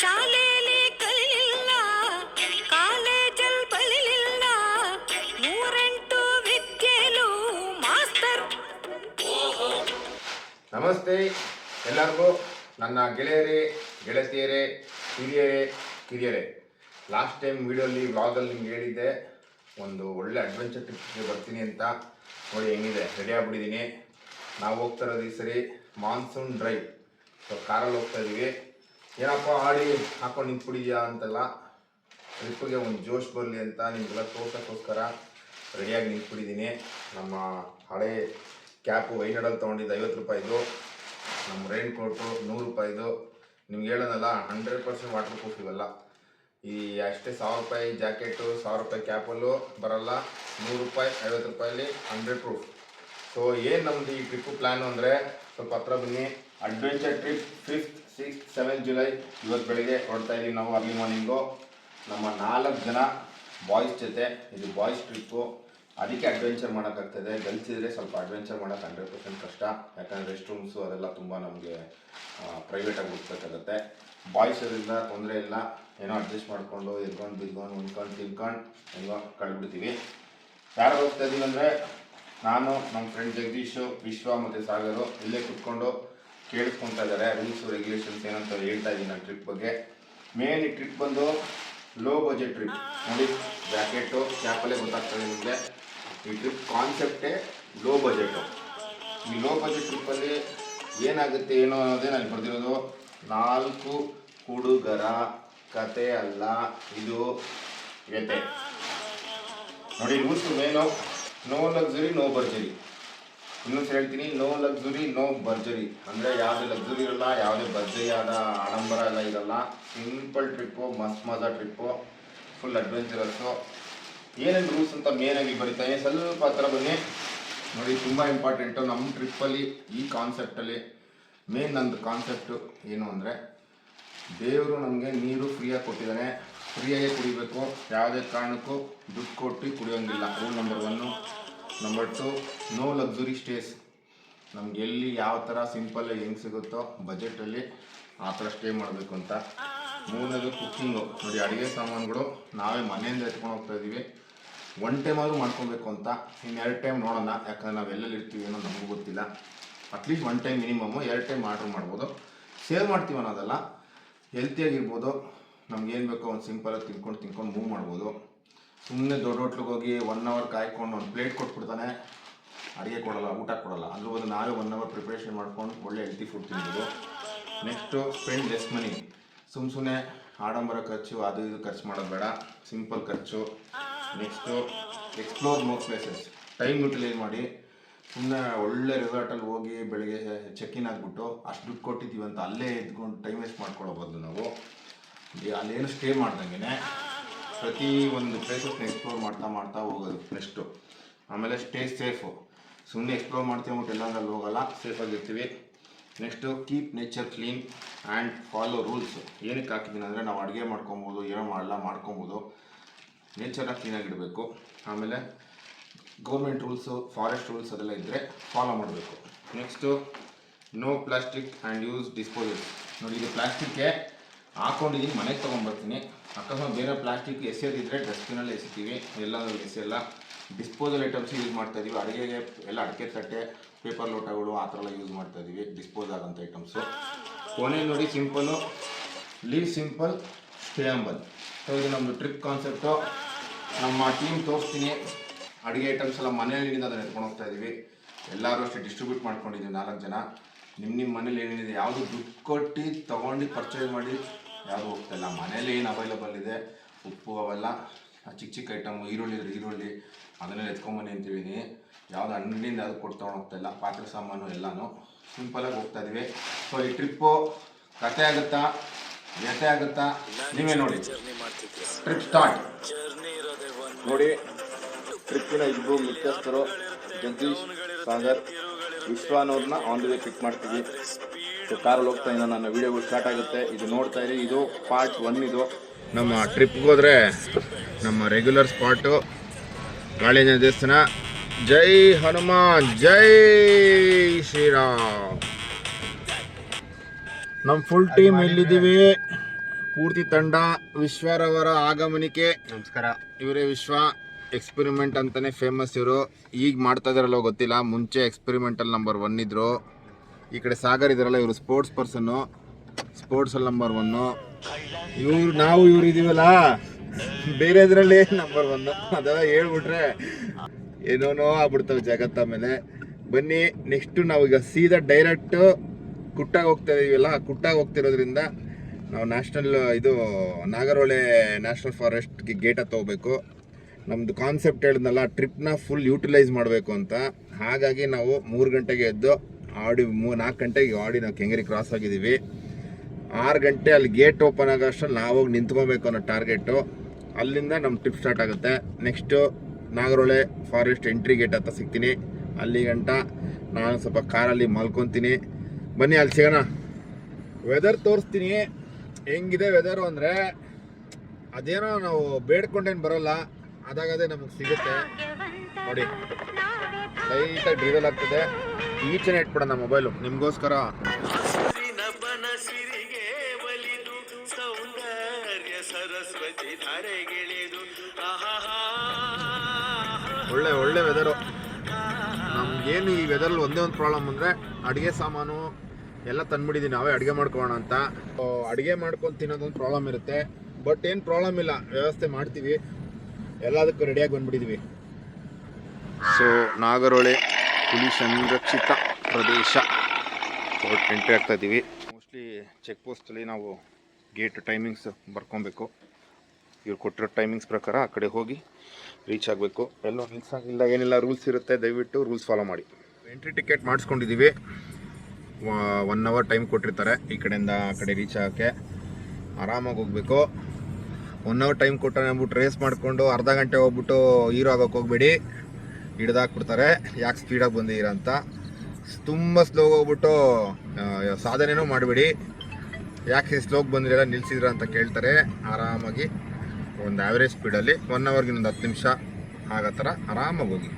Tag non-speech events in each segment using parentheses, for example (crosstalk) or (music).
ಶಾಲೆಯಲ್ಲಿ ಕಲಿಲಿಲ್ಲ ಕಾಲೇಜಲ್ ಬಲಿಲಿಲ್ಲ ಮೂರೆಂಟು ವಿದ್ಯೆಲು ಮಾಸ್ತರ್. ನಮಸ್ತೆ ಎಲ್ಲರಿಗೂ ನನ್ನ ಗೆಳೆಯರೇ ಗೆಳತಿಯರೇ ಹಿರಿಯರೇ ಕಿರಿಯರೇ. ಲಾಸ್ಟ್ ಟೈಮ್ ವಿಡಿಯೋಲಿ ವ್ಲಾಗಲ್ಲಿ ನಿಮ್ಗೆ ಹೇಳಿದ್ದೆ ಒಂದು ಒಳ್ಳೆ ಅಡ್ವೆಂಚರ್ ಟ್ರಿಪ್ಗೆ ಬರ್ತೀನಿ ಅಂತ. ನೋಡಿ ಹೆಂಗಿದೆ ರೆಡಿ ಆಗ್ಬಿಟ್ಟಿದ್ದೀನಿ. ನಾವು ಹೋಗ್ತಾ ಇರೋದು ಈ ಸರಿ ಮಾನ್ಸೂನ್ ಡ್ರೈವ್. ಸೊ ಕಾರಲ್ಲಿ ಹೋಗ್ತಾ ಇದ್ದೀವಿ ಏನಪ್ಪ ಆಡಿ ಹಾಕೊಂಡು ನಿಂತ್ಬಿಡಿದ್ಯಾ ಅಂತೆಲ್ಲ? ಟ್ರಿಪ್ಪಿಗೆ ಒಂದು ಜೋಶ್ ಬರಲಿ ಅಂತ ನಿಮಗೆಲ್ಲ ತೋರ್ಸೋಕ್ಕೋಸ್ಕರ ರೆಡಿಯಾಗಿ ನಿಂತ್ಬಿಟ್ಟಿದ್ದೀನಿ ನಮ್ಮ ಹಳೆ ಕ್ಯಾಪು ವೈನಡಲ್ಲಿ ತೊಗೊಂಡಿದ್ದು ಐವತ್ತು ರೂಪಾಯಿದು, ನಮ್ಮ ರೈನ್ ಕೋಟು ನೂರು ರೂಪಾಯಿದು. ನಿಮ್ಗೆ ಹೇಳೋದಲ್ಲ ಹಂಡ್ರೆಡ್ ಪರ್ಸೆಂಟ್ ವಾಟರ್ ಪ್ರೂಫ್ ಇವೆಲ್ಲ. ಈ ಅಷ್ಟೇ ಸಾವಿರ ರೂಪಾಯಿ ಜಾಕೆಟು ಸಾವಿರ ರೂಪಾಯಿ ಕ್ಯಾಪಲ್ಲೂ ಬರಲ್ಲ. ನೂರು ರೂಪಾಯಿ, ಐವತ್ತು ರೂಪಾಯಲ್ಲಿ ಹಂಡ್ರೆಡ್ ಪ್ರೂಫ್ ಸೊ ಏನು ನಮ್ಮದು ಈ ಟ್ರಿಪ್ಪು ಪ್ಲ್ಯಾನು ಅಂದರೆ, ಸ್ವಲ್ಪ ಹತ್ರ ಬನ್ನಿ. Adventure trip fifth six seven July ಇವತ್ತು ಬೆಳಿಗ್ಗೆ ಹೊರಡ್ತಾ ಇದ್ದೀವಿ ನಾವು ಅರ್ಲಿ ಮಾರ್ನಿಂಗು ನಮ್ಮ ನಾಲ್ಕು ಜನ ಬಾಯ್ಸ್ ಜೊತೆ, ಇದು ಬಾಯ್ಸ್ ಟ್ರಿಪ್ಪು ಅದಕ್ಕೆ ಅಡ್ವೆಂಚರ್ ಮಾಡೋಕ್ಕಾಗ್ತದೆ. ಗರ್ಲ್ಸ್ ಇದ್ದರೆ ಸ್ವಲ್ಪ ಅಡ್ವೆಂಚರ್ ಮಾಡೋಕ್ಕೆ ಹಂಡ್ರೆಡ್ ಪರ್ಸೆಂಟ್ ಕಷ್ಟ. ಯಾಕಂದರೆ ರೆಸ್ಟ್ ರೂಮ್ಸು ಅದೆಲ್ಲ ತುಂಬ ನಮಗೆ ಪ್ರೈವೇಟಾಗಿ ಹೋಗ್ಬೇಕಾಗತ್ತೆ ಬಾಯ್ಸ್ ಇರೋದ್ರಿಂದ ತೊಂದರೆ ಇಲ್ಲ. ಏನೋ ಅಡ್ಜಸ್ಟ್ ಮಾಡಿಕೊಂಡು ಎದ್ಕೊಂಡು, ಬಿದ್ಕೊಂಡು, ಉಣ್ಕೊಂಡು, ತಿನ್ಕೊಂಡು ಹೆಂಗೋ ಕಳ್ಬಿಡ್ತೀವಿ. ಯಾರು ಹೋಗ್ತಾ ಇದ್ದೀವಿ ಅಂದರೆ, ನಾನು ನಮ್ಮ ಫ್ರೆಂಡ್ ಜಗದೀಶು, ವಿಶ್ವ ಮತ್ತು ಸಾಗರು ಇಲ್ಲೇ ಕುತ್ಕೊಂಡು ಕೇಳಿಸ್ಕೊತಾ ಇದ್ದಾರೆ. ರೂಲ್ಸ್ ರೆಗ್ಯುಲೇಷನ್ಸ್ ಏನಂತ ಹೇಳ್ತಾ ಇದ್ದೀನಿ ನಾನು ಟ್ರಿಪ್ ಬಗ್ಗೆ. ಮೇನ್ ಈ ಟ್ರಿಪ್ ಬಂದು ಲೋ ಬಜೆಟ್ ಟ್ರಿಪ್ ನೋಡಿ ಜಾಕೆಟು ಕ್ಯಾಪಲ್ಲೇ ಗೊತ್ತಾಗ್ತದೆ ನಿಮಗೆ. ಈ ಟ್ರಿಪ್ ಕಾನ್ಸೆಪ್ಟೇ ಲೋ ಬಜೆಟು ಈ ಲೋ ಬಜೆಟ್ ಟ್ರಿಪ್ಪಲ್ಲಿ ಏನಾಗುತ್ತೆ, ಏನೋ ಅನ್ನೋದೇ ನಾನು ಬರ್ದಿರೋದು. ನಾಲ್ಕು ಹುಡುಗರ ಕತೆ ಅಲ್ಲ, ಇದು ವ್ಯತೆ ನೋಡಿ rules main no luxury no ಬರ್ಜರಿ ಇನ್ನೊಂದ್ಸಲ ಹೇಳ್ತೀನಿ ನೋ ಲಕ್ಸುರಿ ನೋ ಭರ್ಜರಿ ಅಂದರೆ ಯಾವುದೇ ಲಕ್ಸುರಿ ಇರಲ್ಲ, ಯಾವುದೇ ಭರ್ಜರಿಯಾದ ಆಡಂಬರ ಎಲ್ಲ ಇರಲ್ಲ. ಸಿಂಪಲ್ ಟ್ರಿಪ್ಪು ಮಸ್ತ್ ಮಜಾ ಟ್ರಿಪ್ಪು ಫುಲ್ ಅಡ್ವೆಂಚರಸ್ಸು ಏನೇನು ರೂಲ್ಸ್ ಅಂತ ಮೇನಾಗಿ ಬರೀತಾನೆ ಸ್ವಲ್ಪ ಹತ್ರ ಬನ್ನಿ. ನೋಡಿ, ತುಂಬ ಇಂಪಾರ್ಟೆಂಟು ನಮ್ಮ ಟ್ರಿಪ್ಪಲ್ಲಿ ಈ ಕಾನ್ಸೆಪ್ಟಲ್ಲಿ ಮೇನ್ ನಂದು ಕಾನ್ಸೆಪ್ಟು ಏನು ಅಂದರೆ, ದೇವರು ನಮಗೆ ನೀರು ಫ್ರೀಯಾಗಿ ಕೊಟ್ಟಿದ್ದಾನೆ ಫ್ರೀಯಾಗಿ ಕುಡಿಬೇಕು. ಯಾವುದೇ ಕಾರಣಕ್ಕೂ ದುಡ್ಡು ಕೊಟ್ಟು ಕುಡಿಯೋಂಗಿಲ್ಲ. Rule number one number two no luxury stays ನಮ್ಗೆ ಎಲ್ಲಿ ಯಾವ ಥರ ಸಿಂಪಲ್ ಹೆಂಗೆ ಸಿಗುತ್ತೋ ಬಜೆಟಲ್ಲಿ ಆ ಥರ ಸ್ಟೇ ಮಾಡಬೇಕು ಅಂತ. ಮೂರನೇದು ಕುಕ್ಕಿಂಗು ನೋಡಿ, ಅಡುಗೆ ಸಾಮಾನುಗಳು ನಾವೇ ಮನೆಯಿಂದ ಎತ್ಕೊಂಡು ಹೋಗ್ತಾ ಇದ್ದೀವಿ ಒನ್ ಟೈಮ್ ಆದರೂ ಮಾಡ್ಕೊಬೇಕು ಅಂತ. ಇನ್ನು ಎರಡು ಟೈಮ್ ನೋಡೋಣ, ಯಾಕಂದ್ರೆ ನಾವು ಎಲ್ಲೆಲ್ಲಿ ಇರ್ತೀವಿ ಅನ್ನೋ ನಮಗೂ ಗೊತ್ತಿಲ್ಲ. At least one time minimum ಎರಡು ಟೈಮ್ ಆರ್ಡ್ರ್ ಮಾಡ್ಬೋದು. ಸೇವ್ ಮಾಡ್ತೀವಿ ಅನ್ನೋದಲ್ಲ ಹೆಲ್ತಿಯಾಗಿರ್ಬೋದು ನಮ್ಗೆ ಏನು ಬೇಕೋ ಒಂದು ಸಿಂಪಲಾಗಿ ತಿನ್ಕೊಂಡು ತಿನ್ಕೊಂಡು ಮೂವ್ ಮಾಡ್ಬೋದು. ಸುಮ್ಮನೆ ದೊಡ್ಡ ಹೋಟ್ಲಿಗೆ ಹೋಗಿ ಒನ್ ಅವರ್ ಕಾಯ್ಕೊಂಡು ಒಂದು ಪ್ಲೇಟ್ ಕೊಟ್ಬಿಡ್ತಾನೆ. ಅಡುಗೆ ಕೊಡಲ್ಲ, ಊಟ ಕೊಡಲ್ಲ. ಅದ್ರ ಬಂದು ನಾವೇ ಒನ್ ಅವರ್ ಪ್ರಿಪ್ರೇಷನ್ ಮಾಡ್ಕೊಂಡು ಒಳ್ಳೆ ಹೆಲ್ತಿ ಫುಡ್ ತಿನ್ಬೋದು. ನೆಕ್ಸ್ಟು ಸ್ಪೆಂಡ್ ಲೆಸ್ ಮನಿ ಸುಮ್ಮ ಸುಮ್ಮನೆ ಆಡಂಬರ ಖರ್ಚು, ಅದು ಇದು ಖರ್ಚು ಮಾಡೋದು ಬೇಡ. ಸಿಂಪಲ್ ಖರ್ಚು. Next explore more places time utilise ಮಾಡಿ. ಸುಮ್ಮನೆ ಒಳ್ಳೆ ರೆಸಾರ್ಟಲ್ಲಿ ಹೋಗಿ ಬೆಳಿಗ್ಗೆ ಚೆಕ್ ಇನ್ ಆಗಿಬಿಟ್ಟು ಅಷ್ಟು ದುಡ್ಡು ಕೊಟ್ಟಿದ್ದೀವಿ ಅಂತ ಅಲ್ಲೇ ಇದ್ಕೊಂಡು ಟೈಮ್ ವೇಸ್ಟ್ ಮಾಡ್ಕೊಳ್ಳೋ ಬದಲು ನಾವು. ಅಲ್ಲೇನು ಸ್ಟೇ ಮಾಡ್ದಂಗೆ ಪ್ರತಿ ಒಂದು ಪ್ಲೇಸಸ್ನ ಎಕ್ಸ್ಪ್ಲೋರ್ ಮಾಡ್ತಾ ಮಾಡ್ತಾ ಹೋಗೋದು ನೆಕ್ಸ್ಟು ಆಮೇಲೆ ಸ್ಟೇ ಸೇಫು ಸುಮ್ಮನೆ ಎಕ್ಸ್ಪ್ಲೋರ್ ಮಾಡ್ತೀವಿ ಅಂದ್ಬಿಟ್ಟು ಹೋಗೋಲ್ಲ ಸೇಫಾಗಿರ್ತೀವಿ next keep nature clean and follow rules ಏನಕ್ಕೆ ಹಾಕಿದ್ದೀನಿ ಅಂದರೆ ನಾವು ಅಡುಗೆ ಮಾಡ್ಕೊಬೋದು, ಏನೋ ಮಾಡಲ್ಲ ಮಾಡ್ಕೊಬೋದು. ನೇಚರ್ನ ಕ್ಲೀನಾಗಿಡಬೇಕು ಆಮೇಲೆ ಗೌರ್ಮೆಂಟ್ ರೂಲ್ಸು ಫಾರೆಸ್ಟ್ ರೂಲ್ಸ್ ಅದೆಲ್ಲ ಇದ್ದರೆ ಫಾಲೋ ಮಾಡಬೇಕು. Next no plastic and use disposal ನೋಡಿ, ಇದು ಪ್ಲಾಸ್ಟಿಕ್ಗೆ ಹಾಕೊಂಡಿದ್ದೀನಿ ಮನೆಗೆ ತೊಗೊಂಡ್ಬರ್ತೀನಿ ಅಕಸ್ಮಾತ್ ಬೇರೆ ಪ್ಲಾಸ್ಟಿಕ್ ಎಸೆಯೋದಿದ್ರೆ ಡಸ್ಟ್ಬಿನಲ್ಲಿ ಎಸಿತೀವಿ. ಎಲ್ಲ ಎಸೆಯಲ್ಲ ಡಿಸ್ಪೋಸಲ್ ಐಟಮ್ಸ್ ಯೂಸ್ ಮಾಡ್ತಾ ಇದೀವಿ. ಅಡುಗೆಗೆ ಎಲ್ಲ ಅಡಿಕೆ ತಟ್ಟೆ ಪೇಪರ್ ಲೋಟಗಳು ಆ ಥರ ಎಲ್ಲ ಯೂಸ್ ಮಾಡ್ತಾ ಇದೀವಿ. ಡಿಸ್ಪೋಸ್ ಆಗೋಂಥ ಐಟಮ್ಸು ಕೊನೆ ನೋಡಿ simple live simple stay humble so ಇದು ನಮ್ಮದು ಟ್ರಿಪ್ ಕಾನ್ಸೆಪ್ಟು ನಮ್ಮ ಟೀಮ್ ತೋರಿಸ್ತೀನಿ. ಅಡುಗೆ ಐಟಮ್ಸ್ ಎಲ್ಲ ಮನೆಯಲ್ಲಿ ಅದನ್ನು ಎತ್ಕೊಂಡು ಹೋಗ್ತಾ ಇದ್ದೀವಿ ಎಲ್ಲರೂ ಅಷ್ಟೇ ಡಿಸ್ಟ್ರಿಬ್ಯೂಟ್ ಮಾಡ್ಕೊಂಡಿದ್ದೀವಿ ನಾಲ್ಕು ಜನ. ನಿಮ್ಮ ನಿಮ್ಮ ಮನೇಲಿ ಏನೇನಿದೆ? ಯಾವುದು ದುಡ್ಡು ಕೊಟ್ಟು ತೊಗೊಂಡು ಪರ್ಚೇಸ್ ಮಾಡಿ ಯಾರು ಹೋಗ್ತಾಯಿಲ್ಲ ಮನೇಲಿ ಏನು ಅವೈಲಬಲ್ ಇದೆ? ಉಪ್ಪು ಅವೆಲ್ಲ ಚಿಕ್ಕ ಚಿಕ್ಕ ಐಟಮು ಈರುಳ್ಳಿ ಇದ್ರೆ ಈರುಳ್ಳಿ, ಅದನ್ನೆಲ್ಲ ಎತ್ಕೊಂಬನ್ನಿ ಅಂತೀವಿ ಯಾವುದು ಹಣ್ಣಿಂದ ಯಾವುದು ಕೊಟ್ಟು ತೊಗೊಂಡು ಹೋಗ್ತಾಯಿಲ್ಲ ಪಾತ್ರೆ ಸಾಮಾನು ಎಲ್ಲನೂ ಸಿಂಪಲಾಗಿ ಹೋಗ್ತಾ ಇದೀವಿ. ಸೊ ಈ ಟ್ರಿಪ್ಪು ಕತೆ ಆಗುತ್ತಾ? ವ್ಯತೆ ಆಗುತ್ತಾ? ನೀವೇ ನೋಡಿ. ಟ್ರಿಪ್ ಸ್ಟಾರ್ಟ್ ನೋಡಿ ಟ್ರಿಪ್ಪಿನ ಇಬ್ಬರು ಮುಖ್ಯಸ್ಥರು ಜಗದೀಶ್ ಸಾಗರ್ ವಿಶ್ವಾನವ್ರನ್ನ ಆನ್ ದಿ ವೇ ಪಿಕ್ ಮಾಡ್ತೀವಿ. ಸೊ ಕಾರಲ್ಲಿ ಹೋಗ್ತಾ ಇದ್ದ ನನ್ನ ವಿಡಿಯೋಗಳು ಸ್ಟಾರ್ಟ್ ಆಗುತ್ತೆ. ಇದು ನೋಡ್ತಾ ಇರಿ. ಇದು ಪಾರ್ಟ್ ಒನ್ ಇದು. ನಮ್ಮ ಟ್ರಿಪ್ಗೆ ಹೋದ್ರೆ ನಮ್ಮ ರೆಗ್ಯುಲರ್ ಸ್ಪಾಟು ಗಾಳಿನ ದೇವಸ್ಥಾನ. ಜೈ ಹನುಮಾನ್ ಜೈ ಶ್ರೀರಾಮ್. ನಮ್ಮ ಫುಲ್ ಟೀಮ್ ಇಲ್ಲಿದ್ದೀವಿ ಪೂರ್ತಿ ತಂಡ ವಿಶ್ವರವರ ಆಗಮನಿಕೆ ನಮಸ್ಕಾರ ಇವರೇ ವಿಶ್ವ. ಎಕ್ಸ್ಪೆರಿಮೆಂಟ್ ಅಂತಲೇ ಫೇಮಸ್ ಇವರು. ಈಗ ಮಾಡ್ತಾ ಇದಾರಲ್ಲ ಗೊತ್ತಿಲ್ಲ. ಮುಂಚೆ ಎಕ್ಸ್ಪೆರಿಮೆಂಟಲ್ ನಂಬರ್ ಒನ್ ಇದ್ದರು ಈ ಕಡೆ ಸಾಗರ್ ಇದಾರಲ್ಲ, ಇವರು ಸ್ಪೋರ್ಟ್ಸ್ ಪರ್ಸನ್ನು ಸ್ಪೋರ್ಟ್ಸಲ್ಲಿ ನಂಬರ್ ಒನ್ನು ಇವ್ರು, ನಾವು ಇವ್ರು ಇದೀವಲ್ಲ? ಬೇರೆ ಇದರಲ್ಲಿ ನಂಬರ್ ಒನ್ನು ಅದೆಲ್ಲ ಹೇಳ್ಬಿಟ್ರೆ ಏನೋನೋ ಆಗ್ಬಿಡ್ತವೆ ಜಗತ್ತ ಮೇಲೆ. ಬನ್ನಿ ನೆಕ್ಸ್ಟು ನಾವೀಗ ಸೀದಾ ಡೈರೆಕ್ಟ್ ಕುಟ್ಟಾಗ ಹೋಗ್ತಾ ಇದೀವಲ್ಲ ಕುಟ್ಟಾಗ ಹೋಗ್ತಿರೋದ್ರಿಂದ ನಾವು ನ್ಯಾಷನಲ್ ಇದು ನಾಗರಹೊಳೆ ನ್ಯಾಷನಲ್ ಫಾರೆಸ್ಟ್ಗೆ ಗೇಟ್ ಹತ್ತ ಹೋಗ್ಬೇಕು. ನಮ್ಮದು ಕಾನ್ಸೆಪ್ಟ್ ಹೇಳಿದ್ನಲ್ಲ ಟ್ರಿಪ್ನ ಫುಲ್ ಯೂಟಿಲೈಸ್ ಮಾಡಬೇಕು ಅಂತ. ಹಾಗಾಗಿ ನಾವು ಮೂರು ಗಂಟೆಗೆ ಎದ್ದು ಆಡಿ ಮೂ ನಾಲ್ಕು ಗಂಟೆಗೆ ಆಡಿ ನಾವು ಕೆಂಗರಿ ಕ್ರಾಸ್ ಆಗಿದ್ದೀವಿ. ಆರು ಗಂಟೆ ಅಲ್ಲಿ ಗೇಟ್ ಓಪನ್ ಆಗೋ ಅಷ್ಟ್ರಲ್ಲಿ ನಾವು ಹೋಗಿ ನಿಂತ್ಕೊಬೇಕು ಅನ್ನೋ ಟಾರ್ಗೆಟು ಅಲ್ಲಿಂದ ನಮ್ಮ ಟ್ರಿಪ್ ಸ್ಟಾರ್ಟ್ ಆಗುತ್ತೆ. Next Nagarahole forest entry gate ಹತ್ತ ಸಿಗ್ತೀನಿ. ಅಲ್ಲಿ ಗಂಟ ನಾನು ಸ್ವಲ್ಪ ಕಾರಲ್ಲಿ ಮಲ್ಕೊತೀನಿ. ಬನ್ನಿ, ಅಲ್ಲಿ ಸಿಗೋಣ. ವೆದರ್ ತೋರಿಸ್ತೀನಿ. ಹೆಂಗಿದೆ ವೆದರು ಅಂದರೆ, ಅದೇನೋ ನಾವು ಬೇಡ್ಕೊಂಡೇನು ಬರೋಲ್ಲ. ಅದಾಗದೇ ನಮಗೆ ಸಿಗುತ್ತೆ. ನೋಡಿ ಲೈಟಾಗಿ ಡ್ರಿವಲ್ ಆಗ್ತದೆ. ಈಚೆನೇ ಇಟ್ಬಿಡೋಣ ಮೊಬೈಲು. ನಿಮಗೋಸ್ಕರ. ಒಳ್ಳೆ ಒಳ್ಳೆ ವೆದರು ನಮ್ಗೇನು ಈ ವೆದರಲ್ಲಿ ಒಂದೇ ಒಂದು ಪ್ರಾಬ್ಲಮ್ ಅಂದರೆ ಅಡುಗೆ ಸಾಮಾನು ಎಲ್ಲ ತಂದ್ಬಿಟ್ಟಿದ್ದೀವಿ ನಾವೇ ಅಡುಗೆ ಮಾಡ್ಕೋಣ ಅಂತ. ಅಡುಗೆ ಮಾಡ್ಕೊಂಡು ತಿನ್ನೋದೊಂದು ಪ್ರಾಬ್ಲಮ್ ಇರುತ್ತೆ. ಬಟ್ ಏನು ಪ್ರಾಬ್ಲಮ್ ಇಲ್ಲ ವ್ಯವಸ್ಥೆ ಮಾಡ್ತೀವಿ. ಎಲ್ಲದಕ್ಕೂ ರೆಡಿಯಾಗಿ ಬಂದ್ಬಿಟ್ಟಿದ್ವಿ. ಸೊ ನಾಗರಹೊಳೆ ಹುಲಿ ಸಂರಕ್ಷಿತ ಪ್ರದೇಶ. ಎಂಟ್ರಿ ಆಗ್ತಾ ಇದ್ದೀವಿ ಮೋಸ್ಟ್ಲಿ ಚೆಕ್ ಪೋಸ್ಟಲ್ಲಿ ನಾವು ಗೇಟ್ ಟೈಮಿಂಗ್ಸ್ ಬರ್ಕೊಬೇಕು. ಇವ್ರು ಕೊಟ್ಟಿರೋ ಟೈಮಿಂಗ್ಸ್ ಪ್ರಕಾರ ಆ ಕಡೆ ಹೋಗಿ ರೀಚ್ ಆಗಬೇಕು. ಎಲ್ಲೋ ನಿಲ್ಸಂಗಿಲ್ಲ ಏನಿಲ್ಲ ರೂಲ್ಸ್ ಇರುತ್ತೆ. ದಯವಿಟ್ಟು ರೂಲ್ಸ್ ಫಾಲೋ ಮಾಡಿ. ಎಂಟ್ರಿ ಟಿಕೆಟ್ ಮಾಡಿಸ್ಕೊಂಡಿದ್ದೀವಿ ಒನ್ ಅವರ್ ಟೈಮ್ ಕೊಟ್ಟಿರ್ತಾರೆ. ಈ ಕಡೆಯಿಂದ ಆ ಕಡೆ ರೀಚ್ ಆಗೋಕ್ಕೆ. ಆರಾಮಾಗಿ ಹೋಗಬೇಕು. ಒನ್ ಅವರ್ ಟೈಮ್ ಕೊಟ್ಟರೆ ಅಂದ್ಬಿಟ್ಟು ರೇಸ್ ಮಾಡಿಕೊಂಡು ಅರ್ಧ ಗಂಟೆ ಹೋಗ್ಬಿಟ್ಟು ಹೀರೋ ಆಗೋಕೆ ಹೋಗ್ಬೇಡಿ. ಹಿಡ್ದಾಕ್ಬಿಡ್ತಾರೆ. ಯಾಕೆ ಸ್ಪೀಡಾಗಿ ಬಂದಿದ್ದೀರ ಅಂತ. ತುಂಬ ಸ್ಲೋ ಹೋಗ್ಬಿಟ್ಟು ಸಾಧನೆಯೂ ಮಾಡಬೇಡಿ. ಯಾಕೆ ಸ್ಲೋಗೆ ಬಂದಿರಲ್ಲ ನಿಲ್ಸಿದ್ರ ಅಂತ ಕೇಳ್ತಾರೆ. ಆರಾಮಾಗಿ ಒಂದು ಆ್ಯಾವ್ರೇಜ್ ಸ್ಪೀಡಲ್ಲಿ ಒನ್ ಅವರ್ಗೆ ಇನ್ನೊಂದು ಹತ್ತು ನಿಮಿಷ ಆಗೋ ಥರ ಆರಾಮಾಗಿ ಹೋಗಿ.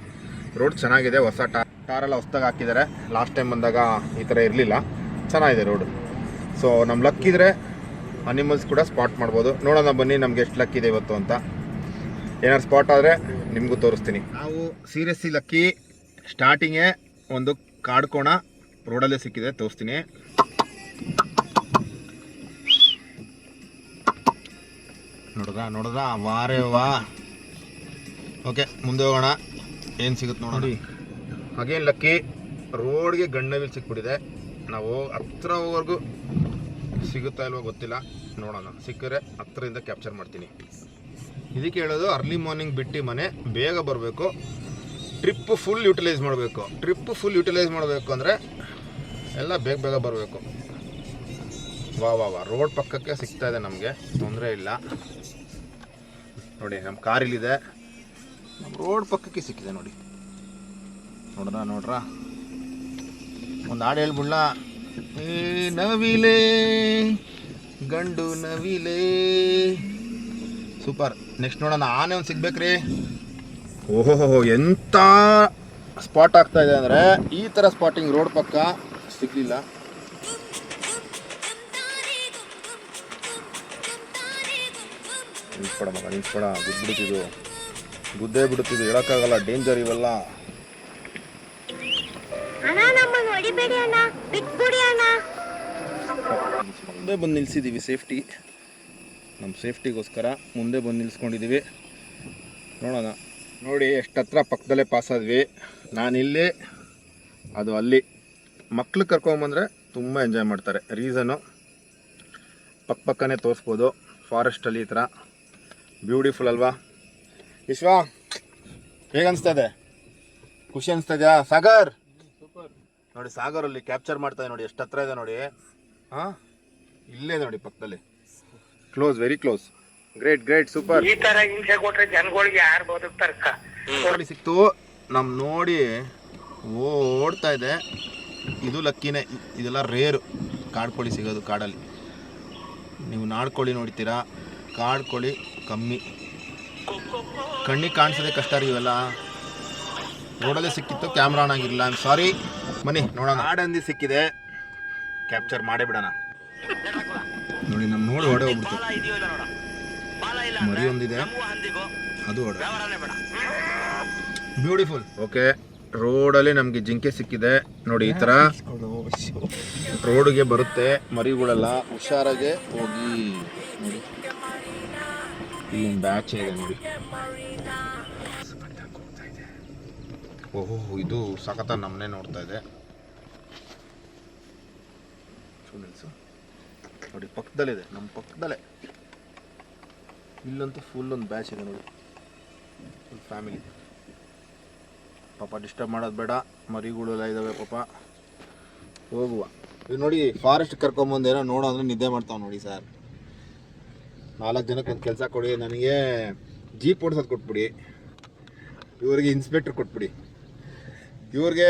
ರೋಡ್ ಚೆನ್ನಾಗಿದೆ, ಹೊಸ ಟಾರ್ ಟಾರೆಲ್ಲ ಹೊಸ್ದಾಗಿ ಹಾಕಿದ್ದಾರೆ. ಲಾಸ್ಟ್ ಟೈಮ್ ಬಂದಾಗ ಈ ಥರ ಇರಲಿಲ್ಲ. ಚೆನ್ನಾಗಿದೆ ರೋಡು ಸೊ ನಮ್ಮ ಲಕ್ ಇದ್ರೆ ಅನಿಮಲ್ಸ್ ಕೂಡ ಸ್ಪಾಟ್ ಮಾಡ್ಬೋದು. ನೋಡೋಣ ಬನ್ನಿ ನಮ್ಗೆ ಎಷ್ಟು ಲಕ್ ಇದೆ ಇವತ್ತು ಅಂತ. ಏನಾದ್ರು ಸ್ಪಾಟ್ ಆದರೆ ನಿಮಗೂ ತೋರಿಸ್ತೀನಿ. ನಾವು ಸೀರಿಯಸ್ಲಿ ಲಕ್ಕಿ ಸ್ಟಾರ್ಟಿಂಗೇ ಒಂದು ಕಾಡ್ಕೋಣ ರೋಡಲ್ಲೇ ಸಿಕ್ಕಿದೆ ತೋರಿಸ್ತೀನಿ. ನೋಡ್ದ ನೋಡ್ದ ವಾರೇ ವಾ ಓಕೆ ಮುಂದೆ ಹೋಗೋಣ. ಏನು ಸಿಗುತ್ತೆ ನೋಡಿ. ಹಾಗೇನು ಲಕ್ಕಿ ರೋಡ್ಗೆ ಗಣ್ಣವಿಲ್ ಸಿಕ್ಬಿಟ್ಟಿದೆ. ನಾವು ಹತ್ರ ಹೋಗೋವರೆಗೂ ಸಿಗುತ್ತಾ ಇಲ್ವೋ ಗೊತ್ತಿಲ್ಲ. ನೋಡೋಣ. ಸಿಕ್ಕರೆ ಹತ್ತರಿಂದ ಕ್ಯಾಪ್ಚರ್ ಮಾಡ್ತೀನಿ. ಇದಕ್ಕೆ ಹೇಳೋದು ಅರ್ಲಿ ಮಾರ್ನಿಂಗ್ ಬಿಟ್ಟು ಮನೆ, ಬೇಗ ಬರಬೇಕು. ಟ್ರಿಪ್ ಫುಲ್ ಯೂಟಿಲೈಸ್ ಮಾಡಬೇಕು. ಟ್ರಿಪ್ ಫುಲ್ ಯೂಟಿಲೈಸ್ ಮಾಡಬೇಕು ಅಂದರೆ ಎಲ್ಲ ಬೇಗ ಬೇಗ ಬರಬೇಕು. ವಾ ವಾ ವಾ. ರೋಡ್ ಪಕ್ಕಕ್ಕೆ ಸಿಗ್ತಾ ಇದೆ ನಮಗೆ. ತೊಂದರೆ ಇಲ್ಲ. ನೋಡಿ ನಮ್ಮ ಕಾರ್ ಇಲ್ಲಿದೆ. ನಮ್ಮ ರೋಡ್ ಪಕ್ಕಕ್ಕೆ ಸಿಕ್ಕಿದೆ ನೋಡಿ. ನೋಡ್ರ ನೋಡ್ರ. ಒಂದು ಹಾಡು ಹೇಳ್ಬಿಡ್ಲ? ನವಿಲೆ, ಗಂಡು ನವಿಲೆ. ಸೂಪರ್. ನೆಕ್ಸ್ಟ್ ನೋಡೋಣ. ಆನೆ ಒಂದು ಸಿಗ್ಬೇಕ್ರಿ. ಓಹೋ ಎಂಥ ಸ್ಪಾಟ್ ಆಗ್ತಾ ಇದೆ ಅಂದರೆ ಈ ಥರ ಸ್ಪಾಟಿಂಗ್ ರೋಡ್ ಪಕ್ಕ ಸಿಗಲಿಲ್ಲ. ನಿಂತ್ಕೊಡ ಮಗ ನಿಲ್ಸ್ಬೇಡ ಗುದ್ಬಿಡ್ತಿದ್ದು ಗುದ್ದೇ ಬಿಡುತ್ತಿದ್ದು ಹೇಳೋಕ್ಕಾಗಲ್ಲ. ಡೇಂಜರ್ ಇವೆಲ್ಲ. ಮುಂದೆ ಬಂದು ನಿಲ್ಸಿದ್ದೀವಿ ಸೇಫ್ಟಿ. ನಮ್ಮ ಸೇಫ್ಟಿಗೋಸ್ಕರ ಮುಂದೆ ಬಂದು ನಿಲ್ಸ್ಕೊಂಡಿದ್ದೀವಿ ನೋಡೋಣ. ನೋಡಿ, ಎಷ್ಟತ್ರ ಪಕ್ಕದಲ್ಲೇ ಪಾಸ್ ಆದ್ವಿ. ನಾನಿಲ್ಲಿ, ಅದು ಅಲ್ಲಿ. ಮಕ್ಳು ಕರ್ಕೊಂಬಂದ್ರೆ ತುಂಬ ಎಂಜಾಯ್ ಮಾಡ್ತಾರೆ. ರೀಸನು ಪಕ್ಕ ಪಕ್ಕನೇ ತೋರಿಸ್ಬೋದು. ಫಾರೆಸ್ಟಲ್ಲಿ ಈ ಥರ. ಬ್ಯೂಟಿಫುಲ್ ಅಲ್ವಾ? ವಿಶ್ವ ಹೇಗೆ ಅನಿಸ್ತದೆ ಖುಷಿ ಅನಿಸ್ತಾ ಇದೆಯಾ? ಸಾಗರ್! ನೋಡಿ ಸಾಗರಲ್ಲಿ ಕ್ಯಾಪ್ಚರ್ ಮಾಡ್ತಾ ಇದೆ ನೋಡಿ ಎಷ್ಟು ಹತ್ರ ಇದೆ ನೋಡಿ. ಹಾಂ? ಇಲ್ಲೇ ಇದೆ ನೋಡಿ ಪಕ್ಕದಲ್ಲಿ. Close very close great great super ಈ ತರ ಹಿಂಸೆ ಕೊಟ್ರೆ ಜನಗಳಿಗೆ ಯಾರು ಬದುಕ್ತಾರಕ್ಕ ನೋಡಿ ಸಿಕ್ತು. ನಮ್ ನೋಡಿ ಓಡ್ತಾ ಇದೆ. ಇದು ಲಕ್ಕಿನೇ. ಇದೆಲ್ಲ ರೇರು ಕಾಡ್ಕೊಳ್ಳಿ ಸಿಗೋದು ಕಾಡಲ್ಲಿ. ನೀವು ನಾಡ್ಕೊಳ್ಳಿ ನೋಡ್ತೀರಾ? ಕಾಡ್ಕೊಳ್ಳಿ ಕಮ್ಮಿ. ಕಣ್ಣಿಗೆ ಕಾಣಿಸೋದೇ ಕಷ್ಟ ರೀ ಇವೆಲ್ಲ. ರೋಡಲ್ಲೇ ಸಿಕ್ಕಿತ್ತು ಕ್ಯಾಮ್ರಾ ಆನ್ ಆಗಿರಲಿಲ್ಲ. ಸಾರಿ ಬನ್ನಿ ನೋಡೋಣ. ಆಡಂದಿ ಸಿಕ್ಕಿದೆ. ಕ್ಯಾಪ್ಚರ್ ಮಾಡೇ ಬಿಡೋಣ. ನೋಡಿ ನಮ್ಮ ನೋಡಿ ಹೊಡೆ ಹೋಗ್ಬಿಡ್ತು. ಬಾಲ ಇಲ್ಲ ನೋಡ. ಮರಿ ಒಂದಿದೆ. ಅದು ಹೊಡೆ ಬ್ಯೂಟಿಫುಲ್ ಓಕೆ ರೋಡಲ್ಲಿ ನಮಗೆ ಜಿಂಕೆ ಸಿಕ್ಕಿದೆ. ನೋಡಿ ಈ ಥರ ರೋಡ್ಗೆ ಬರುತ್ತೆ. ಮರಿಗಳೆಲ್ಲ ಹುಷಾರಾಗೆ ಹೋಗಿ ನೋಡಿ. ಇಲ್ಲೊಂದು ಬ್ಯಾಚ್ ಇದೆ ನೋಡಿ. ಓಹೋ ಇದು ಸಖತ ನಮ್ಮನೆ ನೋಡ್ತಾ ಇದೆ. ನೋಡಿ ಪಕ್ಕದಲ್ಲಿದೆ ನಮ್ಮ ಪಕ್ಕದಲ್ಲೇ. ಇಲ್ಲಂತೂ ಫುಲ್ ಒಂದು ಬ್ಯಾಚ್ ಇದೆ ನೋಡಿ. ಫುಲ್ ಫ್ಯಾಮಿಲಿ ಪಾಪ ಡಿಸ್ಟರ್ಬ್ ಮಾಡೋದು ಬೇಡ ಮರಿಗಳೆಲ್ಲ ಇದ್ದಾವೆ ಪಾಪ. ಹೋಗುವ. ಇದು ನೋಡಿ ಫಾರೆಸ್ಟ್ ಕರ್ಕೊಂಬಂದು ಏನೋ ನೋಡೋ ಅಂದರೆ ನಿದ್ದೆ ಮಾಡ್ತಾವೆ ನೋಡಿ ಸರ್ ನಾಲ್ಕು ಜನಕ್ಕೆ ಒಂದು ಕೆಲಸ ಕೊಡಿ ನನಗೆ ಜೀಪ್ ಓಡಿಸೋದು ಕೊಟ್ಬಿಡಿ. ಇವರಿಗೆ ಇನ್ಸ್ಪೆಕ್ಟರ್ ಕೊಟ್ಬಿಡಿ. ಇವ್ರಿಗೆ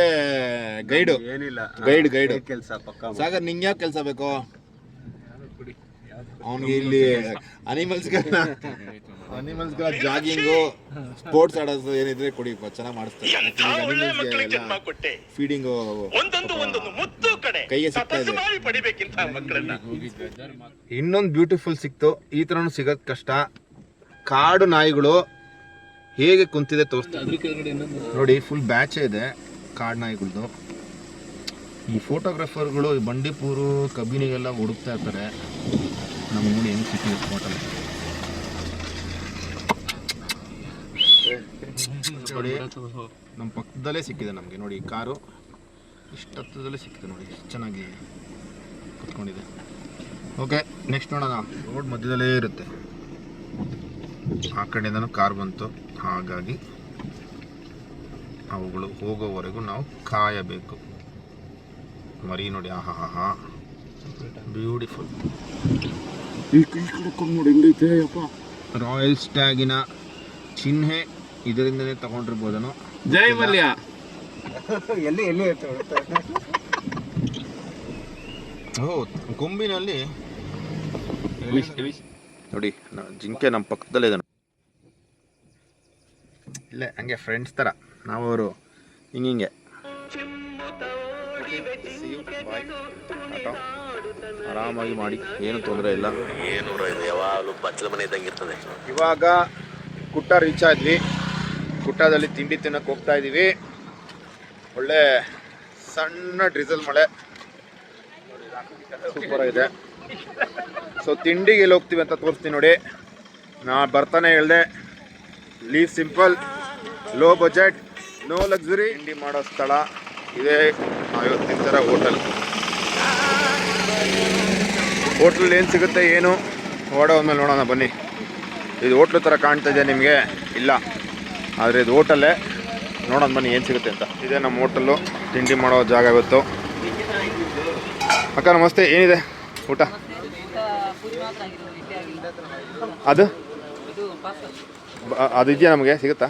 ಗೈಡು. ಏನಿಲ್ಲ. Guide guide. ಕೆಲಸ ಪಕ್ಕ ಸಾಗರ್ ನಿಂಗೆ ಯಾವ ಕೆಲಸ ಬೇಕು? ಅವನಿಗೆ ಇಲ್ಲಿ ಅನಿಮಲ್ಸ್ ಅನಿಮಲ್ಸ್ಗಳ ಜಾಗಿಂಗು ಸ್ಪೋರ್ಟ್ಸ್ ಆಡೋದು ಏನಿದ್ರೆ ಕೊಡಿ ಚೆನ್ನಾಗಿ ಮಾಡಿಸ್ತಾರೆ. ಫೀಡಿಂಗ್ ಎಲ್ಲ ಫೀಡಿಂಗು ಒಂದೊಂದು ಒಂದೊಂದು ಮುತ್ತು ಕಡೆ. ಕೈಗೆ ಸಿಗ್ತಾ ಇದೆ. ಇನ್ನೊಂದು ಬ್ಯೂಟಿಫುಲ್ ಸಿಕ್ತು. ಈ ಥರನೂ ಸಿಗೋದು ಕಷ್ಟ. ಕಾಡು ನಾಯಿಗಳು ಹೇಗೆ ಕುಂತಿದೆ ತೋರಿಸ್ತಾ ನೋಡಿ ಫುಲ್ ಬ್ಯಾಚೇ ಇದೆ. ಕಾಡು ನಾಯಿಗಳದ್ದು ಈ ಫೋಟೋಗ್ರಾಫರ್ಗಳು ಬಂಡೀಪುರು ಕಬ್ಬಿನಿಗೆಲ್ಲ ಹುಡುಕ್ತಾ ಇರ್ತಾರೆ. ನಮ್ಮ ನೋಡಿ ಹೆಂಗೆ ಸಿಕ್ಕಿದೆ ಸ್ಪಾಟಲ್ಲಿ ನೋಡಿ ನಮ್ಮ ಪಕ್ಕದಲ್ಲೇ ಸಿಕ್ಕಿದೆ ನಮಗೆ. ನೋಡಿ ಕಾರು. ಇಷ್ಟು ಹತ್ತದಲ್ಲೇ ಸಿಕ್ಕಿದೆ ನೋಡಿ ಚೆನ್ನಾಗಿ ಕುತ್ಕೊಂಡಿದೆ. ಓಕೆ ನೆಕ್ಸ್ಟ್ ನೋಡೋಣ. ರೋಡ್ ಮಧ್ಯದಲ್ಲೇ ಇರುತ್ತೆ. ಆ ಕಡೆಯಿಂದನೂ ಕಾರ್ ಬಂತು. ಹಾಗಾಗಿ ಅವುಗಳು ಹೋಗೋವರೆಗೂ ನಾವು ಕಾಯಬೇಕು. ಮರಿ ನೋಡಿ ಆಹಾ ಹಾ ಹಾ ಬ್ಯೂಟಿಫುಲ್ ರಾಯಲ್ ಸ್ಟ್ಯಾಗಿನ ಚಿಹ್ನೆ ಇದರಿಂದನೇ ತಗೊಂಡಿರ್ಬೋದನು ಜೈ ಮಲ್ಯ. (laughs) ಎಲ್ಲಿ ಎಲ್ಲಿ ಓ ಕೊಂಬಿನಲ್ಲಿ ನೋಡಿ ಜಿಂಕೆ ನಮ್ಮ ಪಕ್ಕದಲ್ಲೇ ಇದೆ ಇಲ್ಲೇ ಹಂಗೆ ಫ್ರೆಂಡ್ಸ್ ಥರ. ನಾವು ಅವರು ಹಿಂಗಿಂಗೆ. ಆರಾಮಾಗಿ ಮಾಡಿ ಏನು ತೊಂದರೆ ಇಲ್ಲ. ಏನೂರ ಇದು ಯಾವಾಗಲೂ ಬಚ್ಚಲ ಮನೆ ಇದ್ದಂಗೆ ಇರ್ತದೆ. ಇವಾಗ ಕುಟ್ಟ ರೀಚ್ ಆದ್ವಿ. ಕುಟ್ಟದಲ್ಲಿ ತಿಂಡಿ ತಿನ್ನಕ್ಕೆ ಹೋಗ್ತಾ ಇದ್ದೀವಿ ಒಳ್ಳೆ ಸಣ್ಣ ಡ್ರಿಸಲ್ ಮಳೆ. ಸೂಪರ್ ಆಗಿದೆ. ಸೊ ತಿಂಡಿಗೆ ಎಲ್ಲಿ ಹೋಗ್ತೀವಿ ಅಂತ ತೋರಿಸ್ತೀನಿ ನೋಡಿ. ನಾ ಬರ್ತಾನೆ ಹೇಳ್ದೆ. Live simple low budget no luxury ತಿಂಡಿ ಮಾಡೋ ಸ್ಥಳ ಇದೇ. ನಾವು ಥರ ಹೋಟೆಲ್. ಹೋಟ್ಲಲ್ಲಿ ಏನು ಸಿಗುತ್ತೆ, ಏನು? ಓಡೋ ಮೇಲೆ ನೋಡೋಣ, ಬನ್ನಿ. ಇದು ಹೋಟ್ಲು ಥರ ಕಾಣ್ತಾ ಇದೆ ನಿಮಗೆ? ಇಲ್ಲ. ಆದರೆ ಇದು ಹೋಟಲ್ಲೇ. ನೋಡೋಣ, ಬನ್ನಿ, ಏನು ಸಿಗುತ್ತೆ ಅಂತ. ಇದೇ ನಮ್ಮ ಹೋಟೆಲ್ಲು. ತಿಂಡಿ ಮಾಡೋ ಜಾಗ ಇವತ್ತು. ಅಕ್ಕ, ನಮಸ್ತೆ. ಏನಿದೆ ಊಟ? ಅದು? ಅದು ಇದೆಯಾ ನಮಗೆ? ಸಿಗುತ್ತಾ?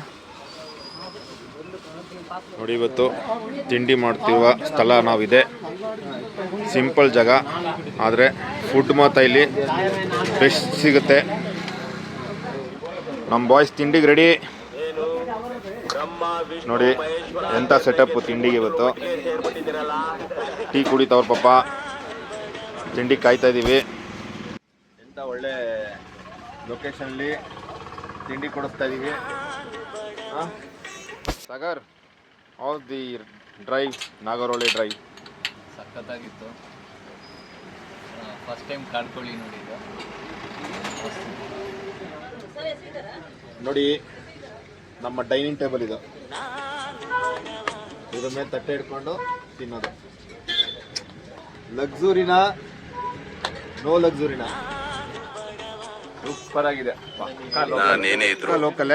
ನೋಡಿ ಇವತ್ತು ತಿಂಡಿ ಮಾಡ್ತಿರುವ ಸ್ಥಳ ನಾವಿದೆ. ಸಿಂಪಲ್ ಜಾಗ. ಆದರೆ ಫುಡ್ ಮಾತ್ರ ಇಲ್ಲಿ ಬೆಸ್ಟ್ ಸಿಗುತ್ತೆ. ನಮ್ಮ ಬಾಯ್ಸ್ ತಿಂಡಿಗೆ ರೆಡಿ ನೋಡಿ ಎಂಥ ಸೆಟಪ್ ತಿಂಡಿಗೆ ಇವತ್ತು. ಟೀ ಕುಡಿತವ್ರ ಪಾಪ ತಿಂಡಿ ಕಾಯ್ತಾ ಇದ್ದೀವಿ ಎಂಥ ಒಳ್ಳೆ ಲೊಕೇಶನಲ್ಲಿ ತಿಂಡಿ ಕೊಡಿಸ್ತಾ ಇದ್ದೀವಿ Sagar all the drive Nagarahole drive ಸಖತ್ತಾಗಿತ್ತು. First time ಕಾಡ್ಕೊಳ್ಳಿ ನೋಡಿ ನೋಡಿ ನಮ್ಮ ಡೈನಿಂಗ್ ಟೇಬಲ್ ಇದು. ಇದ್ರ ಮೇಲೆ ತಟ್ಟೆ ಇಟ್ಕೊಂಡು ತಿನ್ನೋದು. ಲಕ್ಸುರಿನ ನೋ ಲಕ್ಸುರಿನ ಸೂಪರ್ ಆಗಿದೆ. ಲೋಕಲ್.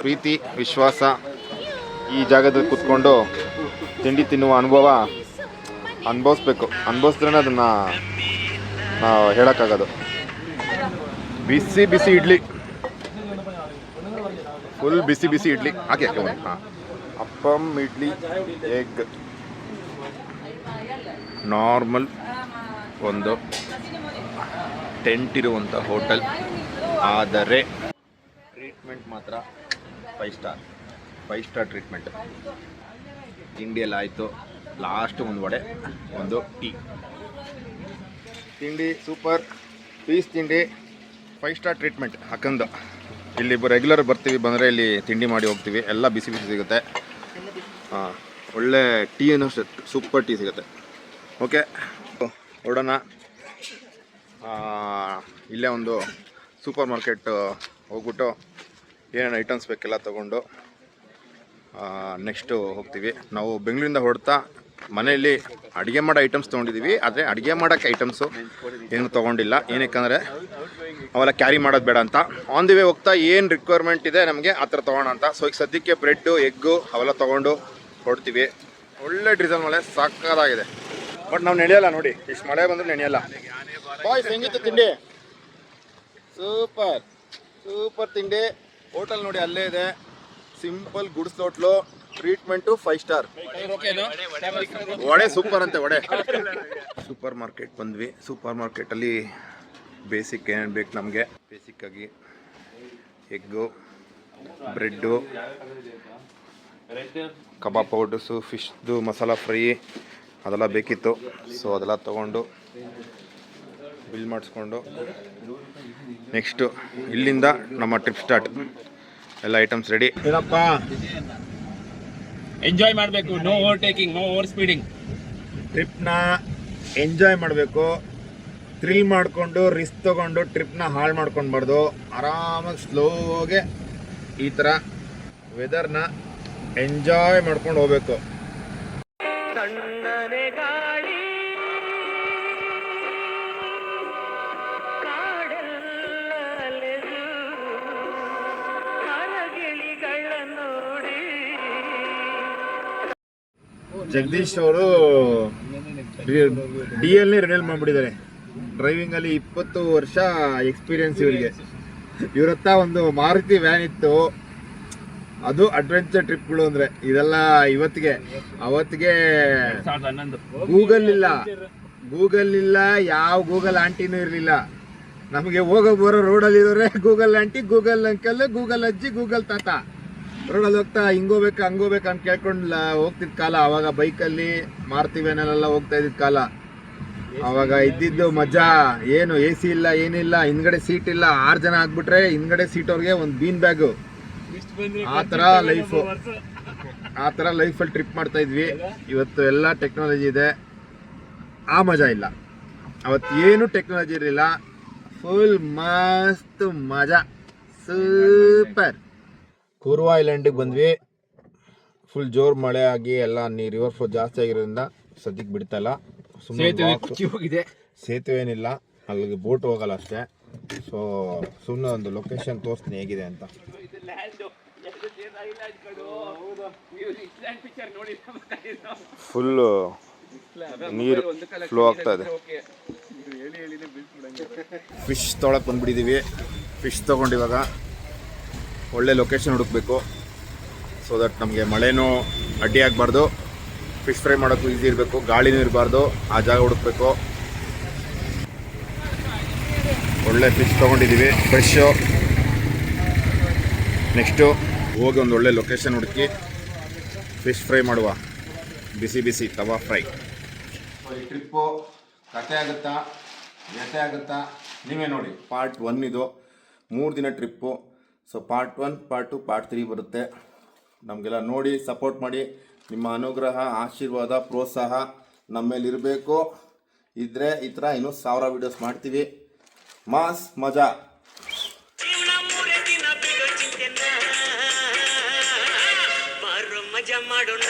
ಪ್ರೀತಿ ವಿಶ್ವಾಸ. ಈ ಜಾಗದಲ್ಲಿ ಕುತ್ಕೊಂಡು ತಿಂಡಿ ತಿನ್ನುವ ಅನುಭವ ಅನುಭವಿಸ್ಬೇಕು. ಅನುಭವಿಸಿದ್ರೆ ಅದನ್ನು ಹೇಳೋಕ್ಕಾಗೋದು. ಬಿಸಿ ಬಿಸಿ ಇಡ್ಲಿ. ಫುಲ್ ಬಿಸಿ ಬಿಸಿ ಇಡ್ಲಿ. ಹಾಕಿ ಹಾಕಿ ಹಾಂ. ಅಪ್ಪಂ, ಇಡ್ಲಿ, ಎಗ್. ನಾರ್ಮಲ್ ಒಂದು ಟೆಂಟ್ ಇರುವಂಥ ಹೋಟೆಲ್ ಆದರೆ ಟ್ರೀಟ್ಮೆಂಟ್ ಮಾತ್ರ five star five star treatment ತಿಂಡಿಯಲ್ಲಿ ಆಯಿತು. ಲಾಸ್ಟ್ ಒಂದು ವಡೆ, ಒಂದು ಟೀ. ತಿಂಡಿ ಸೂಪರ್ ಪೀಸ್ ತಿಂಡಿ. ಫೈವ್ ಸ್ಟಾರ್ ಟ್ರೀಟ್ಮೆಂಟ್ ಹಾಕಂದು ಇಲ್ಲಿ ರೆಗ್ಯುಲರ್ ಬರ್ತೀವಿ, ಬಂದರೆ ಇಲ್ಲಿ ತಿಂಡಿ ಮಾಡಿ ಹೋಗ್ತೀವಿ. ಎಲ್ಲ ಬಿಸಿ ಬಿಸಿ ಸಿಗುತ್ತೆ. ಹಾಂ, ಒಳ್ಳೆ ಟೀ ಅನ್ನೋ ಸೂಪರ್ ಟೀ ಸಿಗುತ್ತೆ. ಓಕೆ ಹೊಡೋಣ ಇಲ್ಲೇ ಒಂದು ಸೂಪರ್ ಮಾರ್ಕೆಟ್ ಹೋಗ್ಬಿಟ್ಟು ಏನೇನು ಐಟಮ್ಸ್ ಬೇಕೆಲ್ಲ ತೊಗೊಂಡು ನೆಕ್ಸ್ಟು ಹೋಗ್ತೀವಿ. ನಾವು ಬೆಂಗಳೂರಿಂದ ಹೊರಡ್ತಾ ಮನೆಯಲ್ಲಿ ಅಡುಗೆ ಮಾಡೋ ಐಟಮ್ಸ್ ತೊಗೊಂಡಿದ್ದೀವಿ ಆದರೆ ಅಡುಗೆ ಮಾಡೋಕ್ಕೆ ಐಟಮ್ಸು ಏನು ತೊಗೊಂಡಿಲ್ಲ. ಏನಕ್ಕಂದರೆ ಅವೆಲ್ಲ ಕ್ಯಾರಿ ಮಾಡೋದು ಬೇಡ ಅಂತ. ಆನ್ ದಿ ವೇ ಹೋಗ್ತಾ ಏನು ರಿಕ್ವೈರ್ಮೆಂಟ್ ಇದೆ ನಮಗೆ ಆ ಥರ ತೊಗೋಣ ಅಂತ. ಸೊ ಈಗ ಸದ್ಯಕ್ಕೆ ಬ್ರೆಡ್ಡು ಎಗ್ಗು ಅವೆಲ್ಲ ತೊಗೊಂಡು ಹೊಡ್ತೀವಿ ಒಳ್ಳೆ ಡಿಸೈನ್ ಮಳೆ ಸಾಕಾಗಿದೆ ಬಟ್ ನಾವು ನೆನೆಯಲ್ಲ ನೋಡಿ. ಇಷ್ಟು ಮಳೆ ಬಂದರೆ ನೆನೆಯಲ್ಲ ಬಾಯ್ಸ್ ಹೆಂಗಿತ್ತು ತಿಂಡಿ? ಸೂಪರ್ ಸೂಪರ್ ತಿಂಡಿ. ಹೋಟೆಲ್ ನೋಡಿ ಅಲ್ಲೇ ಇದೆ. Simple goods hotel treatment five star. Vada super ಅಂತೆ ವಡೆ. ಸೂಪರ್ ಮಾರ್ಕೆಟ್ ಬಂದ್ವಿ. ಸೂಪರ್ ಮಾರ್ಕೆಟಲ್ಲಿ ಬೇಸಿಕ್ ಏನೇನು ಬೇಕು ನಮಗೆ. ಬೇಸಿಕ್ಕಾಗಿ ಎಗ್ಗು ಬ್ರೆಡ್ಡು ಕಬಾಬ್ ಪೌಡರ್ಸು ಫಿಶ್ದು ಮಸಾಲ ಫ್ರೈ ಅದೆಲ್ಲ ಬೇಕಿತ್ತು. ಸೊ ಅದೆಲ್ಲ ತೊಗೊಂಡು ಬಿಲ್ ಮಾಡಿಸ್ಕೊಂಡು ನೆಕ್ಸ್ಟು ಇಲ್ಲಿಂದ ನಮ್ಮ ಟ್ರಿಪ್ ಸ್ಟಾರ್ಟ್ ಎಲ್ಲ ಐಟಮ್ಸ್ ರೆಡಿ ಏನಪ್ಪ? ಎಂಜಾಯ್ ಮಾಡಬೇಕು. No overtaking no over speeding ಟ್ರಿಪ್ನ enjoy ಮಾಡಬೇಕು. ಥ್ರಿಲ್ ಮಾಡಿಕೊಂಡು ರಿಸ್ಕ್ ತೊಗೊಂಡು ಟ್ರಿಪ್ನ ಹಾಳು ಮಾಡ್ಕೊಂಡ್ಬಾರ್ದು ಆರಾಮಾಗಿ ಸ್ಲೋಗೆ ಈ ಥರ ವೆದರ್ನ ಎಂಜಾಯ್ ಮಾಡ್ಕೊಂಡು ಹೋಗ್ಬೇಕು. ಜಗದೀಶ್ ಅವರು ಡಿ ಎಲ್ನೇ ರಿನಲ್ ಮಾಡಿಬಿಟ್ಟಿದ್ದಾರೆ. ಡ್ರೈವಿಂಗಲ್ಲಿ ಇಪ್ಪತ್ತು ವರ್ಷ ಎಕ್ಸ್ಪೀರಿಯನ್ಸ್ ಇವರಿಗೆ. ಇವರತ್ತ ಒಂದು ಮಾರುತಿ ವ್ಯಾನ್ ಇತ್ತು. ಅದು ಅಡ್ವೆಂಚರ್ ಟ್ರಿಪ್ಗಳು ಅಂದರೆ. ಇದೆಲ್ಲ ಇವತ್ತಿಗೆ. ಅವತ್ತಿಗೆ ಗೂಗಲ್ ಇಲ್ಲ. ಗೂಗಲ್ ಇಲ್ಲ, ಯಾವ ಗೂಗಲ್ ಆಂಟಿನೂ ಇರಲಿಲ್ಲ. ನಮಗೆ ಹೋಗೋ ಬರೋ ರೋಡಲ್ಲಿ ಇರೋರೆ Google aunty Google uncle Google ಅಜ್ಜಿ ಗೂಗಲ್ ತಾತ. ರೋಡಲ್ಲಿ ಹೋಗ್ತಾ ಹಿಂಗೋಬೇಕು ಹಂಗೋಬೇಕು ಅಂತ ಕೇಳ್ಕೊಂಡು ಹೋಗ್ತಿದ್ದ ಕಾಲ. ಅವಾಗ ಬೈಕಲ್ಲಿ ಮಾರ್ತಿವೇನಲ್ಲೆಲ್ಲ ಹೋಗ್ತಾ ಇದ್ದಿದ್ದ ಕಾಲ. ಅವಾಗ ಇದ್ದಿದ್ದು ಮಜಾ. ಏನು ಎ ಸಿ ಇಲ್ಲ ಏನಿಲ್ಲ. ಹಿಂದ್ಗಡೆ ಸೀಟ್ ಇಲ್ಲ. ಆರು ಜನ ಆಗ್ಬಿಟ್ರೆ ಹಿಂದ್ಗಡೆ ಸೀಟ್ ಅವ್ರಿಗೆ ಒಂದು ಬೀನ್ ಬ್ಯಾಗು ಆ ಥರ ಲೈಫು ಆ ಥರ ಲೈಫಲ್ಲಿ ಟ್ರಿಪ್ ಮಾಡ್ತಾ ಇದ್ವಿ. ಇವತ್ತು ಎಲ್ಲ ಟೆಕ್ನಾಲಜಿ ಇದೆ. ಆ ಮಜಾ ಇಲ್ಲ. ಅವತ್ತು ಏನು ಟೆಕ್ನಾಲಜಿ ಇರಲಿಲ್ಲ. ಫುಲ್ ಮಸ್ತ್ ಮಜಾ. ಸೂಪರ್ ಕೂರ್ವ ಐಲ್ಯಾಂಡಿಗೆ ಬಂದ್ವಿ. ಫುಲ್ ಜೋರ್ ಮಳೆ ಆಗಿ ಎಲ್ಲ ನೀರು ರಿವರ್ ಫ್ಲೋ ಜಾಸ್ತಿ ಆಗಿರೋದ್ರಿಂದ ಸದ್ಯಕ್ಕೆ ಬಿಡ್ತಾಯಿಲ್ಲ ಸುಮ್ಮನೆ ಹೋಗಿದೆ ಸೇತುವೆ ಏನಿಲ್ಲ ಅಲ್ಲಿಗೆ ಬೋಟ್ ಹೋಗಲ್ಲ ಅಷ್ಟೇ. ಸೊ ಸುಮ್ಮನೆ ಒಂದು ಲೊಕೇಶನ್ ತೋರಿಸ್ತೀನಿ ಹೇಗಿದೆ ಅಂತ. ಫುಲ್ ನೀರು ಫ್ಲೋ ಆಗ್ತಾ ಇದೆ. ಫಿಶ್ ತೊಗೊಳಕ್ಕೆ ಬಂದ್ಬಿಟ್ಟಿದ್ದೀವಿ ಫಿಶ್ ತೊಗೊಂಡು ಇವಾಗ ಒಳ್ಳೆ ಲೊಕೇಶನ್ ಹುಡುಕ್ಬೇಕು. ಸೊ ದಟ್ ನಮಗೆ ಮಳೆನೂ ಅಡ್ಡಿ ಆಗಬಾರ್ದು. ಫಿಶ್ ಫ್ರೈ ಮಾಡೋಕ್ಕೂ ಈಸಿ ಇರಬೇಕು. ಗಾಳಿನೂ ಇರಬಾರ್ದು. ಆ ಜಾಗ ಹುಡುಕ್ಬೇಕು. ಒಳ್ಳೆ ಫಿಶ್ ತೊಗೊಂಡಿದ್ದೀವಿ ಫ್ರೆಶ್ಶು ನೆಕ್ಸ್ಟು ಹೋಗಿ ಒಂದು ಒಳ್ಳೆ ಲೊಕೇಶನ್ ಹುಡುಕಿ ಫಿಶ್ ಫ್ರೈ ಮಾಡುವ. ಬಿಸಿ ಬಿಸಿ ತವಾ ಫ್ರೈ ಈ ಟ್ರಿಪ್ಪು ಕತೆ ಆಗುತ್ತಾ? ವ್ಯತೆ ಆಗುತ್ತಾ? ನೀವೇ ನೋಡಿ. ಪಾರ್ಟ್ ಒನ್ ಇದು. ಮೂರು ದಿನ trip so part one part two part three ಬರುತ್ತೆ. ನಮಗೆಲ್ಲ ನೋಡಿ ಸಪೋರ್ಟ್ ಮಾಡಿ, ನಿಮ್ಮ ಅನುಗ್ರಹ, ಆಶೀರ್ವಾದ, ಪ್ರೋತ್ಸಾಹ ನಮ್ಮ ಮೇಲೆ ಇರಬೇಕು. ಇದ್ದರೆ ಈ ಥರ ಇನ್ನೂ ಸಾವಿರ ವೀಡಿಯೋಸ್ ಮಾಡ್ತೀವಿ. ಮಾಸ್ ಮಜಾ ಮಾಡೋಣ.